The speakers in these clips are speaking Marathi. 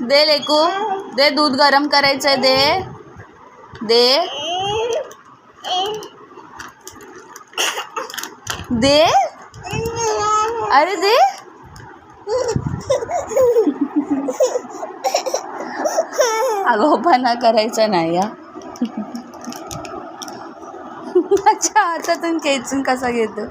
दे लेकू दे दूध गरम करायचंय दे. दे. दे. अरे दे. आगोपणा करायचा नाही या माझ्या हातातून खेचून कसा घेतो?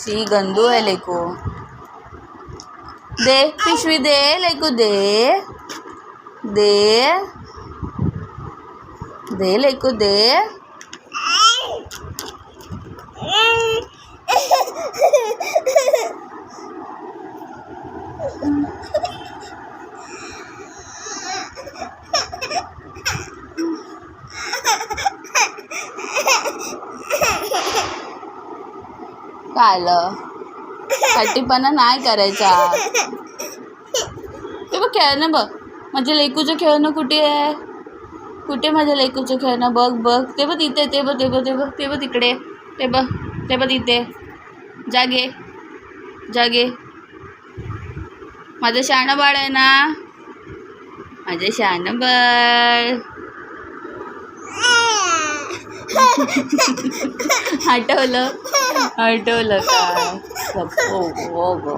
शी गंदू आहे लेकू दे पिशवी दे लेकू दे दे दे लेकू दे आलं हट्टीपणा नाही करायचा. ते बघ खेळणं बघ. माझ्या लेकूचं खेळणं कुठे आहे? कुठे माझ्या लेकूचं खेळणं? बघ बघ. ते बघ तिथे ते बघ ते बघ ते बघ ते बघ तिकडे ते बघ ते बघ तिथे जागे जागे माझं शहाणं बाळ आहे ना? माझं शहाणं बाळ आठवलं आठवलं का हो हो हो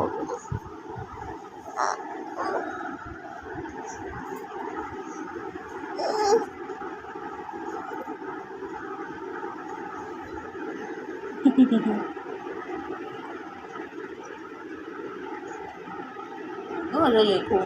माझं लेकू